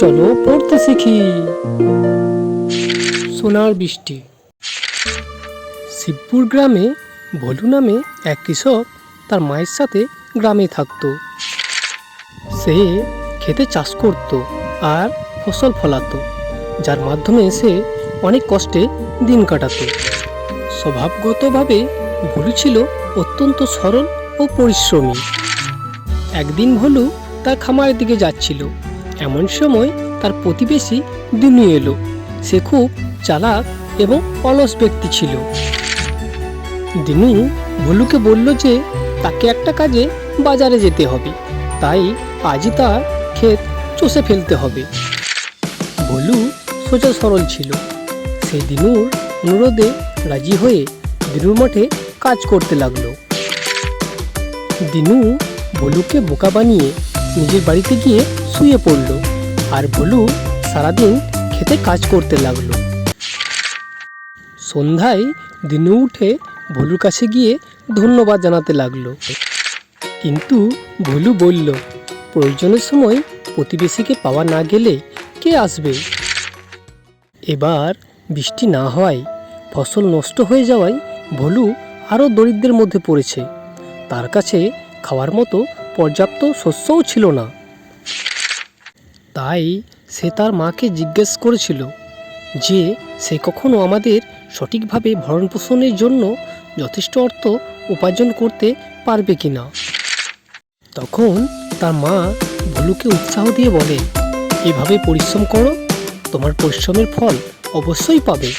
চলো পড়তে শিখি। সোনার বৃষ্টি। শিবপুর গ্রামে ভলু নামে এক কৃষক তার মায়ের সাথে গ্রামে থাকতো। সে খেতে চাষ করত আর ফসল ফলাতো, যার মাধ্যমে সে অনেক কষ্টে দিন কাটাতো। স্বভাবগতভাবে ভলু ছিল অত্যন্ত সরল ও পরিশ্রমী। একদিন ভলু তার খামারের দিকে যাচ্ছিল। এমন সময় তার প্রতিবেশী দিনু এলো। সে খুব চালাক এবং অলস ব্যক্তি ছিল। দিনু ভলুকে বলল যে তাকে একটা কাজে বাজারে যেতে হবে। তাই আজই তার ক্ষেত চষে ফেলতে হবে। ভলু সোজা সরল ছিল। সে দিনুর অনুরোধে রাজি হয়ে দিনুর মাঠে কাজ করতে লাগল। দিনু ভলুকে বোকা বানিয়ে নিজের বাড়িতে গিয়ে শুয়ে পড়ল আর ভলু সারাদিন খেতে কাজ করতে লাগল। সন্ধ্যায় দিনু উঠে ভলুর কাছে গিয়ে ধন্যবাদ জানাতে লাগল। কিন্তু ভলু বলল, প্রয়োজনের সময় প্রতিবেশীকে পাওয়া না গেলে কে আসবে? এবার বৃষ্টি না হওয়ায়, ফসল নষ্ট হয়ে যাওয়ায় ভলু আরও দরিদ্রের মধ্যে পড়েছে। তার কাছে খাওয়ার মতো পর্যাপ্ত শস্যও ছিল না। তাই সে তার মাকে জিজ্ঞেস করেছিল যে, সে কখনো আমাদের সঠিকভাবে ভরণ পোষণের জন্য যথেষ্ট অর্থ উপার্জন করতে পারবে কি না তখন তার মা ভলুকে উৎসাহ দিয়ে বলে, এভাবে পরিশ্রম করো, তোমার পরিশ্রমের ফল অবশ্যই পাবে।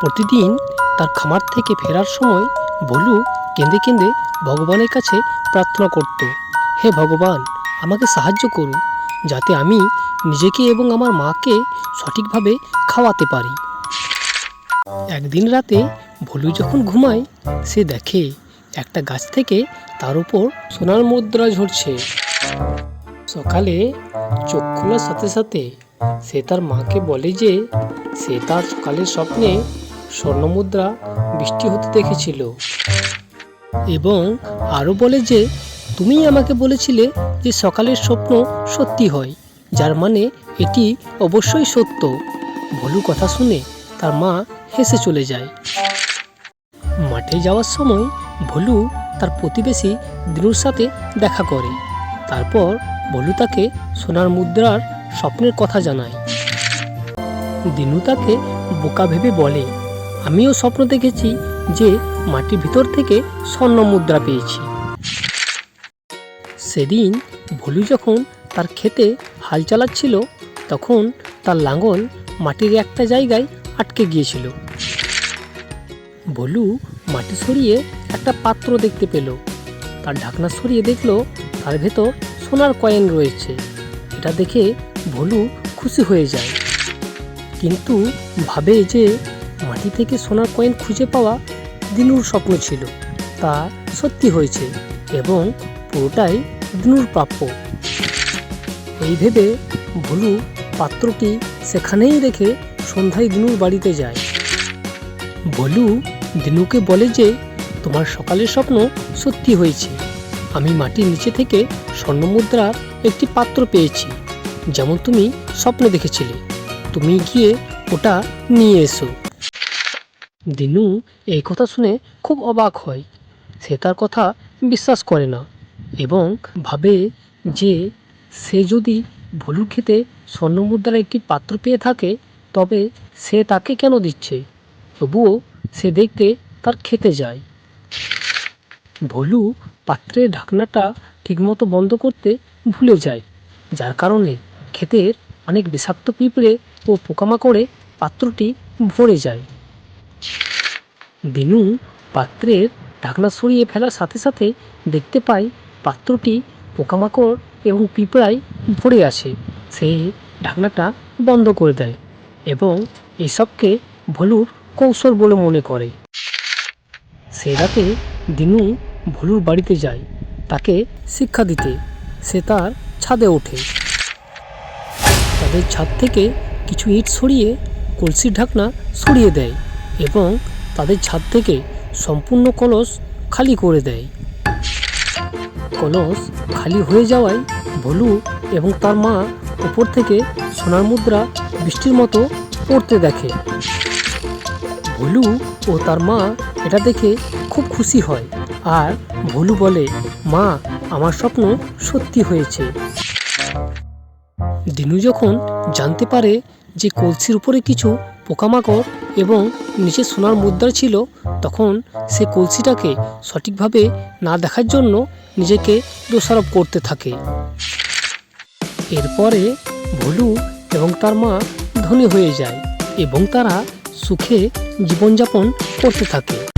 প্রতিদিন তার খামার থেকে ফেরার সময় ভলু কেঁদে কেঁদে ভগবানের কাছে প্রার্থনা করত, হে ভগবান, আমাকে সাহায্য করুন, যাতে আমি নিজেকে এবং আমার মাকে সঠিকভাবে খাওয়াতে পারি। একদিন রাতে ভলু যখন ঘুমায়, সে দেখে একটা গাছ থেকে তার উপর সোনার মুদ্রা ঝরছে। সকালে চোখ খোলার সাথে সাথে সে তার মাকে বলে যে, সে তার সকালের স্বপ্নে স্বর্ণমুদ্রা বৃষ্টি হতে দেখেছিল। এবং আরও বলে যে তুমি আমাকে বলেছিলে যে সকালের স্বপ্ন সত্যি হয়, যার মানে এটি অবশ্যই সত্য। ভলু কথা শুনে তার মা হেসে চলে যায়। মাঠে যাওয়ার সময় ভলু তার প্রতিবেশী দিনুর সাথে দেখা করে। তারপর ভলু তাকে সোনার মুদ্রার স্বপ্নের কথা জানায়। দিনু তাকে বোকা ভেবে বলে, আমিও স্বপ্ন দেখেছি যে মাটির ভিতর থেকে স্বর্ণ মুদ্রা পেয়েছি। সেদিন ভলু যখন তার খেতে হাল চালাচ্ছিল, তখন তার লাঙল মাটির একটা জায়গায় আটকে গিয়েছিল। ভলু মাটি সরিয়ে একটা পাত্র দেখতে পেল। তার ঢাকনা সরিয়ে দেখল, তার ভেতর সোনার কয়েন রয়েছে। এটা দেখে ভলু খুশি হয়ে যায়। কিন্তু ভাবে যে মাটি থেকে সোনার কয়েন খুঁজে পাওয়া দিনুর স্বপ্ন ছিল। তা সত্যি হয়েছে এবং পুরোটাই দিনুর প্রাপ্য। এই ভেবে ভুলু পাত্রটি সেখানেই রেখে সন্ধ্যায় দিনুর বাড়িতে যায়। ভলু দিনুকে বলে যে, তোমার সকালের স্বপ্ন সত্যি হয়েছে। আমি মাটির নিচে থেকে স্বর্ণমুদ্রার একটি পাত্র পেয়েছি, যেমন তুমি স্বপ্নে দেখেছিলে। তুমি গিয়ে ওটা নিয়ে এসো। দিনু এই কথা শুনে খুব অবাক হয়। সে তার কথা বিশ্বাস করে না এবং ভাবে যে সে যদি ভলুর খেতে স্বর্ণমুদ্রার একটি পাত্র পেয়ে থাকে, তবে সে তাকে কেন দিচ্ছে? তবুও সে দেখতে তার খেতে যায়। ভলু পাত্রের ঢাকনাটা ঠিকমতো বন্ধ করতে ভুলে যায়, যার কারণে ক্ষেতের অনেক বিষাক্ত পিঁপড়ে ও পোকামাকড়ে পাত্রটি ভরে যায়। দিনু পাত্রের ঢাকনা সরিয়ে ফেলার সাথে সাথে দেখতে পায় পাত্রটি পোকামাকড় এবং পিঁপড়ায় ভরে আছে। সে ঢাকনাটা বন্ধ করে দেয় এবং এসবকে ভলুর কৌশল বলে মনে করে। সে রাতে দিনু ভলুর বাড়িতে যায় তাকে শিক্ষা দিতে। সে তার ছাদে ওঠে। তাদের ছাদ থেকে কিছু ইট সরিয়ে কলসির ঢাকনা সরিয়ে দেয় এবং তাদের ছাদ থেকে সম্পূর্ণ কলস খালি করে দেয়। কলস খালি হয়ে যাওয়ায় ভলু এবং তার মা উপর থেকে সোনার মুদ্রা বৃষ্টির মতো পড়তে দেখে। ভুলু ও তার মা এটা দেখে খুব খুশি হয় আর ভুলু বলে, মা, আমার স্বপ্ন সত্যি হয়েছে। দিনু যখন জানতে পারে যে কলসির উপরে কিছু পোকামাকড় এবং নিচে সোনার মুদ্রা ছিল, তখন সে কলসিটাকে সঠিকভাবে না দেখার জন্য নিজেকে দোষারোপ করতে থাকে। এরপরে ভুলু এবং তার মা ধনী হয়ে যায় এবং তারা সুখে জীবনযাপন করতে থাকে।